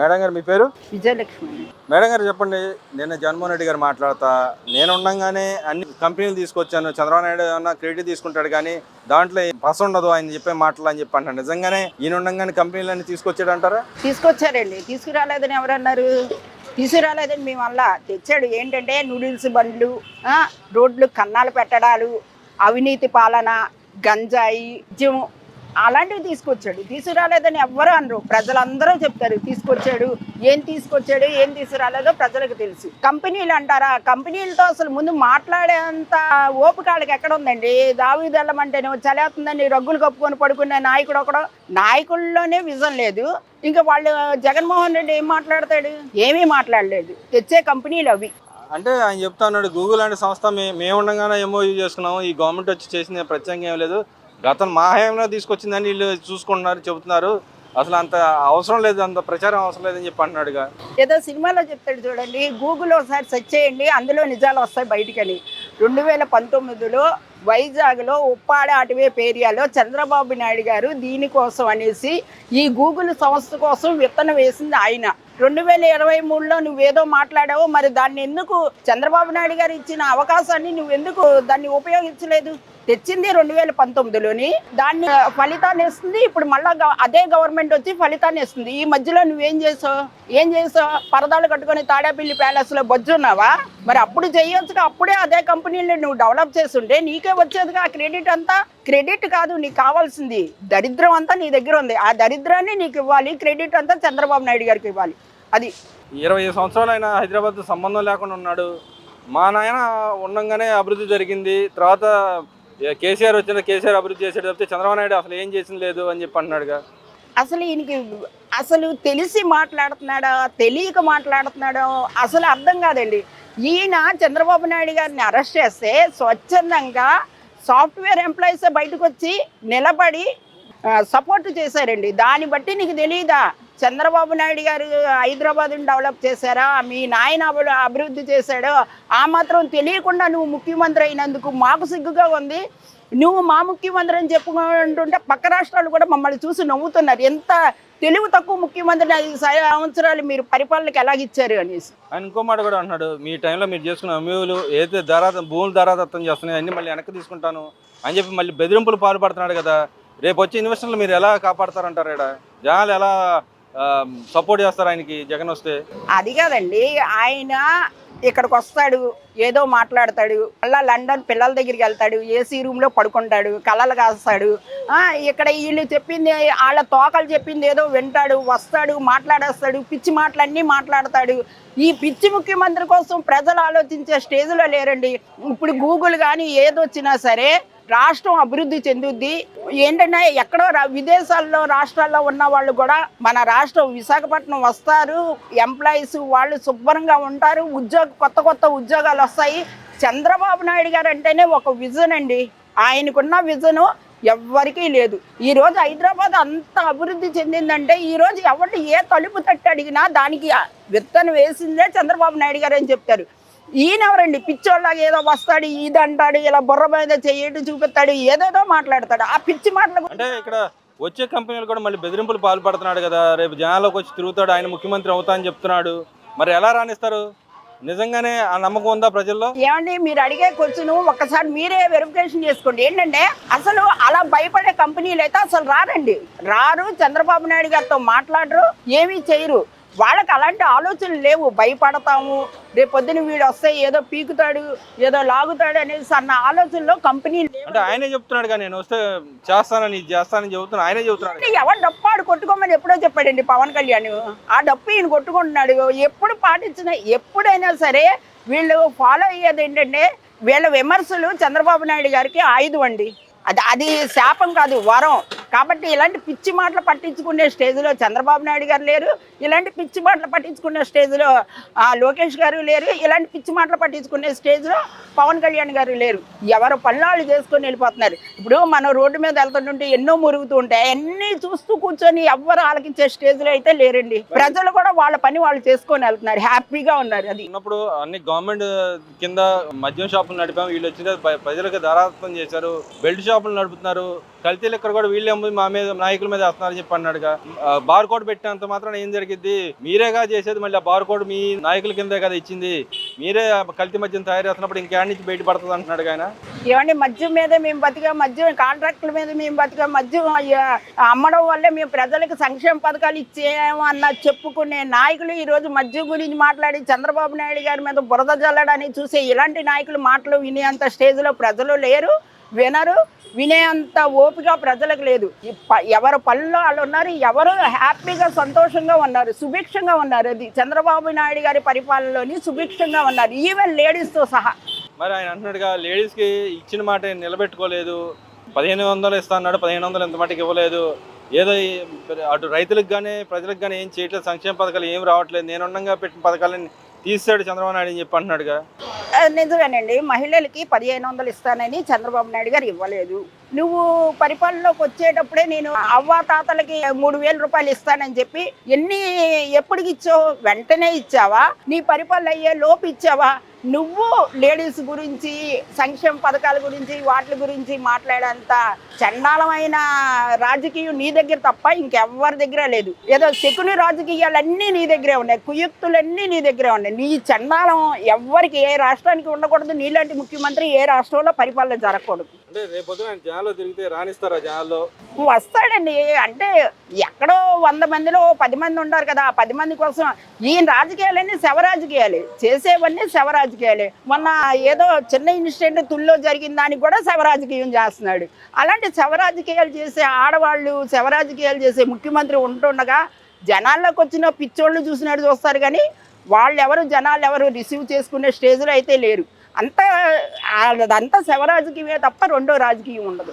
Madam గారు మీ పేరు? Vijayalakshmi. Madam గారు చెప్పండి. నిన్న జగన్మోహన్ రెడ్డి గారు మాట్లాడతా. నేను ఉండంగానే అన్ని కంపెనీలు తీసుకొచ్చాను. చంద్రబాబు నాయుడు ఏమన్నా క్రెడిట్ తీసుకుంటాడు కానీ దాంట్లో పస ఉండదు ఆయన చెప్పే మాటలు అని చెప్పి అంటారు నిజంగానే ఈయన ఉండంగానే కంపెనీలన్నీ తీసుకొచ్చాడు అంటారా? తీసుకొచ్చారండి. తీసుకురాలేదని ఎవరన్నారు? తీసుకురాలేదని మేము వల్ల తెచ్చాడు. ఏంటంటే నూడిల్స్ బండ్లు రోడ్లు కన్నాలు పెట్టడాలు అవినీతి పాలన గంజాయి జిమ్ అలాంటివి తీసుకొచ్చాడు. తీసుకురాలేదని ఎవ్వరు అనరు. ప్రజలందరూ చెప్తారు తీసుకొచ్చాడు. ఏం తీసుకొచ్చాడు ఏం తీసుకురాలేదో ప్రజలకు తెలుసు. కంపెనీలు అంటారా? కంపెనీలతో అసలు ముందు మాట్లాడేంత ఓపిక వాళ్ళకి ఎక్కడ ఉందండి? దావి తెల్లమంటేనే చలేస్తుందని రగ్గులు కప్పుకొని పడుకునే నాయకుడు ఒకడు. నాయకుల్లోనే విజన్ లేదు. ఇంకా వాళ్ళు జగన్మోహన్ రెడ్డి ఏం మాట్లాడతాడు? ఏమీ మాట్లాడలేదు. తెచ్చే కంపెనీలు అవి. అంటే ఆయన చెప్తా ఉన్నాడు గూగుల్ అనే సంస్థ మేము ఉండగానే ఎంఓయూ చేసుకున్నాము. ఈ గవర్నమెంట్ వచ్చి చేసింది ప్రత్యేకంగా ఏం లేదు. గతం మా హయాంలో తీసుకొచ్చిందని వీళ్ళు చూసుకుంటున్నారు చెబుతున్నారు. అసలు అంత అవసరం లేదు అంత ప్రచారం అవసరం లేదని చెప్పి అంటున్నాడుగా. ఏదో సినిమాలో చెప్తాడు చూడండి గూగుల్ ఒకసారి సెర్చ్ చేయండి అందులో నిజాలు వస్తాయి బయటికని. రెండు వేల పంతొమ్మిదిలో వైజాగ్లో ఉప్పాడ అటవీపు ఏరియాలో చంద్రబాబు నాయుడు గారు దీనికోసం అనేసి ఈ గూగుల్ సంస్థ కోసం విత్తనం వేసింది ఆయన. రెండు వేల ఇరవై మూడులో నువ్వేదో మాట్లాడావు మరి దాన్ని ఎందుకు చంద్రబాబు నాయుడు గారు ఇచ్చిన అవకాశాన్ని నువ్వెందుకు దాన్ని ఉపయోగించలేదు? తెచ్చింది రెండు వేల పంతొమ్మిదిలోని. దాన్ని ఫలితాన్ని ఇస్తుంది. ఇప్పుడు మళ్ళా అదే గవర్నమెంట్ వచ్చి ఫలితాన్ని ఇస్తుంది. ఈ మధ్యలో నువ్వేం చేసావు? ఏం చేసావు? పరదాలు కట్టుకొని తాడేపల్లి ప్యాలెస్లో బొజ్జున్నావా? మరి అప్పుడు చేయొచ్చుగా అప్పుడే అదే కంపెనీని నువ్వు డెవలప్ చేస్తుంటే నీకే వచ్చేదిగా ఆ క్రెడిట్ అంతా? క్రెడిట్ కాదు నీకు కావాల్సింది దరిద్రం అంతా నీ దగ్గర ఉంది. ఆ దరిద్రాన్ని నీకు ఇవ్వాలి క్రెడిట్ అంతా చంద్రబాబు నాయుడు గారికి ఇవ్వాలి. అది. ఇరవై సంవత్సరాలు ఆయన హైదరాబాద్ సంబంధం లేకుండా ఉన్నాడు. మా నాయన ఉండంగానే అభివృద్ధి జరిగింది. తర్వాత కేసీఆర్ వచ్చిన కేసీఆర్ అభివృద్ధి చేశాడు తప్పితే చంద్రబాబు నాయుడు అసలు ఏం చేసింది లేదు అని చెప్పి అంటున్నాడుగా. అసలు ఈయనకి అసలు తెలిసి మాట్లాడుతున్నాడా తెలియక మాట్లాడుతున్నాడో అసలు అర్థం కాదండి. ఈయన చంద్రబాబు నాయుడు గారిని అరెస్ట్ చేస్తే స్వచ్ఛందంగా సాఫ్ట్వేర్ ఎంప్లాయీస్ బయటకు వచ్చి నిలబడి సపోర్ట్ చేశారండి. దాన్ని బట్టి నీకు తెలియదా చంద్రబాబు నాయుడు గారు హైదరాబాద్ని డెవలప్ చేశారా? మీ నాయన అభివృద్ధి చేశాడో. ఆ మాత్రం తెలియకుండా నువ్వు ముఖ్యమంత్రి అయినందుకు మాకు సిగ్గుగా ఉంది. నువ్వు మా ముఖ్యమంత్రి అని చెప్పుకుంటుంటే పక్క రాష్ట్రాలు కూడా మమ్మల్ని చూసి నవ్వుతున్నారు. ఎంత తెలివి తక్కువ ముఖ్యమంత్రిని ఐదు సంవత్సరాలు మీరు పరిపాలనకి ఎలాగిచ్చారు అనేసి. ఆయన ఇంకో మాట కూడా అంటున్నాడు. మీ టైంలో మీరు చేసుకున్న అమూలు ఏదైతే ధర భూములు ధరాదత్తం చేస్తున్నాయి అన్ని మళ్ళీ వెనక్కి తీసుకుంటాను అని చెప్పి మళ్ళీ బెదిరింపులు పాల్పడుతున్నాడు కదా. రేపు వచ్చే ఇన్వెస్టర్లు మీరు ఎలా కాపాడతారంటారు ఇక్కడ జనాలు ఎలా సపోర్ట్ చేస్తారు ఆయనకి జగన్ వస్తే. అది కాదండి ఆయన ఇక్కడికి వస్తాడు ఏదో మాట్లాడతాడు మళ్ళా లండన్ పిల్లల దగ్గరికి వెళ్తాడు ఏసీ రూమ్లో పడుకుంటాడు కళలు కాస్తాడు. ఇక్కడ వీళ్ళు చెప్పింది వాళ్ళ తోకలు చెప్పింది ఏదో వింటాడు వస్తాడు మాట్లాడేస్తాడు పిచ్చి మాటలన్నీ మాట్లాడతాడు. ఈ పిచ్చి ముఖ్యమంత్రి కోసం ప్రజలు ఆలోచించే స్టేజ్లో లేరండి. ఇప్పుడు గూగుల్ కానీ ఏదొచ్చినా సరే రాష్ట్రం అభివృద్ధి చెందుద్ది. ఏంటంటే ఎక్కడో రా- విదేశాల్లో రాష్ట్రాల్లో ఉన్న వాళ్ళు కూడా మన రాష్ట్రం విశాఖపట్నం వస్తారు. ఎంప్లాయీస్ వాళ్ళు శుభ్రంగా ఉంటారు. ఉద్యోగ కొత్త కొత్త ఉద్యోగాలు వస్తాయి. చంద్రబాబు నాయుడు గారు అంటేనే ఒక విజన్ అండి. ఆయనకున్న విజను ఎవ్వరికీ లేదు. ఈ రోజు హైదరాబాద్ అంత అభివృద్ధి చెందిందంటే ఈ రోజు ఎవరిని ఏ తలుపు తట్టి అడిగినా దానికి విత్తనం వేసిందే చంద్రబాబు నాయుడు గారు అని చెప్తారు. ఈయన ఎవరండి పిచ్చోళ్ళగా ఏదో వస్తాడు ఇది అంటాడు ఇలా బుర్ర మీద చెయ్యటి చూపిస్తాడు ఏదేదో మాట్లాడతాడు. ఆ పిచ్చి మాటలు అంటే ఇక్కడ వచ్చే కంపెనీలు కూడా మళ్ళీ బెదిరింపులు పాల్పడుతున్నాడు కదా. రేపు జనాల్లోకి వచ్చి తిరుగుతాడు ఆయన ముఖ్యమంత్రి అవుతా అని చెప్తున్నాడు. మరి ఎలా రాణిస్తారు? నిజంగానే ఆ నమ్మకం ఉందా ప్రజల్లో? ఏమండి మీరు అడిగే క్వశ్చన్ ఒక్కసారి మీరే వెరిఫికేషన్ చేసుకోండి. ఏంటంటే అసలు అలా భయపడే కంపెనీలు అయితే అసలు రారండి. రారు చంద్రబాబు నాయుడు గారితో మాట్లాడరు ఏమీ చేయరు. వాళ్ళకి అలాంటి ఆలోచనలు లేవు. భయపడతాము. రేపు పొద్దున వీడు వస్తే ఏదో పీకుతాడు ఏదో లాగుతాడు అనేసి అన్న ఆలోచనలో కంపెనీ అంటే ఆయనే చెప్తున్నాడు కానీ నేను వస్తే చేస్తానని చేస్తానని చెబుతున్నా ఆయనే చెబుతున్నాడు. ఎవరు డప్పు ఆడు కొట్టుకోమని ఎప్పుడో చెప్పాడండి పవన్ కళ్యాణ్. ఆ డప్పు ఈయన కొట్టుకుంటున్నాడు. ఎప్పుడు పాటించిన ఎప్పుడైనా సరే వీళ్ళు ఫాలో అయ్యేది ఏంటంటే వీళ్ళ విమర్శలు చంద్రబాబు నాయుడు గారికి ఆయుధం అండి. అది అది శాపం కాదు వరం. కాబట్టి ఇలాంటి పిచ్చి మాటలు పట్టించుకునే స్టేజ్లో చంద్రబాబు నాయుడు గారు లేరు ఇలాంటి పిచ్చి మాటలు పట్టించుకునే స్టేజ్లో ఆ, లోకేష్ గారు లేరు ఇలాంటి పిచ్చి మాటలు పట్టించుకునే స్టేజ్లో పవన్ కళ్యాణ్ గారు లేరు. ఎవరు పనులు చేసుకొని వెళ్ళిపోతున్నారు. ఇప్పుడు మనం రోడ్డు మీద వెళ్తుంటుంటే ఎన్నో మురుగుతూ ఉంటాయి. అన్నీ చూస్తూ కూర్చొని ఎవ్వరు ఆలకించే స్టేజ్లో అయితే లేరండి. ప్రజలు కూడా వాళ్ళ పని వాళ్ళు చేసుకొని వెళ్తున్నారు. హ్యాపీగా ఉన్నారు అది. ఉన్నప్పుడు అన్ని గవర్నమెంట్ కింద మద్యం షాపులు నడిపాము. వీళ్ళు వచ్చిన ప్రజలకు ధారాత్మం చేశారు. బెల్ట్ షాపులు నడుపుతున్నారు. కల్తీలు ఇక్కడ కూడా వీళ్ళే మా మీద నాయకుల మీద వేస్తున్నారు చెప్పి అన్నాడుగా. బార్ కోడ్ పెట్టినంత మాత్రం ఏం జరిగింది మీరేగా చేసేది మళ్ళీ ఆ బార్ కోడ్ మీ నాయకుల కిందే కదా ఇచ్చింది. మీరే కల్తీ మద్యం తయారు చేస్తున్నప్పుడు ఇంకేడ నుంచి బయట పడుతుంది అంటున్నాడు ఆయన? ఏమండి మద్యం మీద మేము బతికా మద్యం కాంట్రాక్టుల మీద మేము బతికా మద్యం అమ్మడం వల్లే మేము ప్రజలకు సంక్షేమ పథకాలు ఇచ్చేమో అన్న చెప్పుకునే నాయకులు ఈరోజు మద్యం గురించి మాట్లాడి చంద్రబాబు నాయుడు గారి మీద బురద జల్లడానికి చూసే ఇలాంటి నాయకులు మాటలు వినేంత స్టేజ్లో ప్రజలు లేరు. వినరు వినేంత ఓపిక ప్రజలకు లేదు. ఈ ప- ఎవరు పనుల్లో వాళ్ళు ఉన్నారు ఎవరు హ్యాపీగా సంతోషంగా ఉన్నారు సుభిక్షంగా ఉన్నారు. అది చంద్రబాబు నాయుడు గారి పరిపాలనలోని సుభిక్షంగా ఉన్నారు. ఈవెన్ లేడీస్తో సహా. మరి ఆయన అంటున్నాడుగా లేడీస్కి ఇచ్చిన మాట నిలబెట్టుకోలేదు. పదిహేను వందలు ఇస్తా అన్నాడు పదిహేను వందలు ఎంత మటుకు ఇవ్వలేదు. ఏదో అటు రైతులకు కానీ ప్రజలకు కానీ ఏం చేయట్లేదు సంక్షేమ పథకాలు ఏం రావట్లేదు. నేను ఉండగా పెట్టిన పథకాలని తీసాడు చంద్రబాబు నాయుడు అని చెప్పి అంటున్నాడుగా నిజమేనండి. మహిళలకి పదిహేను వందలు ఇస్తానని చంద్రబాబు నాయుడు గారు ఇవ్వలేదు. నువ్వు పరిపాలనలోకి వచ్చేటప్పుడే నేను అవ్వ తాతలకి మూడు వేల రూపాయలు ఇస్తానని చెప్పి ఎన్ని ఎప్పటికి ఇచ్చావు? వెంటనే ఇచ్చావా? నీ పరిపాలన అయ్యే లోపు ఇచ్చావా? నువ్వు లేడీస్ గురించి సంక్షేమ పథకాల గురించి వాటి గురించి మాట్లాడేంత చండాలమైన రాజకీయం నీ దగ్గర తప్ప ఇంకెవ్వరి దగ్గర లేదు. ఏదో శకుని రాజకీయాలన్నీ నీ దగ్గరే ఉన్నాయి. కుయుక్తులన్నీ నీ దగ్గరే ఉన్నాయి. నీ చండాలం ఎవ్వరికి ఏ రాష్ట్రానికి ఉండకూడదు. నీలాంటి ముఖ్యమంత్రి ఏ రాష్ట్రంలో పరిపాలన జరగకూడదు. అంటే జనాల్లో తిరిగితే రాణిస్తారా జనాల్లో? వస్తాడండి. అంటే ఎక్కడో వంద మందిలో పది మంది ఉంటారు కదా ఆ పది మంది కోసం ఈయన రాజకీయాలన్నీ శవరాజకీయాలే. చేసేవన్నీ శవరాజకీయాలే. మొన్న ఏదో చిన్న ఇన్సిడెంట్ తుల్లో జరిగిన దానికి కూడా శవరాజకీయం చేస్తున్నాడు. అలాంటి శవరాజకీయాలు చేసే ఆడవాళ్ళు శవరాజకీయాలు చేసే ముఖ్యమంత్రి ఉంటుండగా జనాల్లోకి వచ్చిన పిచ్చోళ్ళు చూసినట్టు చూస్తారు కానీ వాళ్ళు ఎవరు జనాలు ఎవరు రిసీవ్ చేసుకునే స్టేజ్లో అయితే లేరు. అంతా అదంతా శివరాజకీయమే తప్ప రెండో రాజకీయం ఉండదు.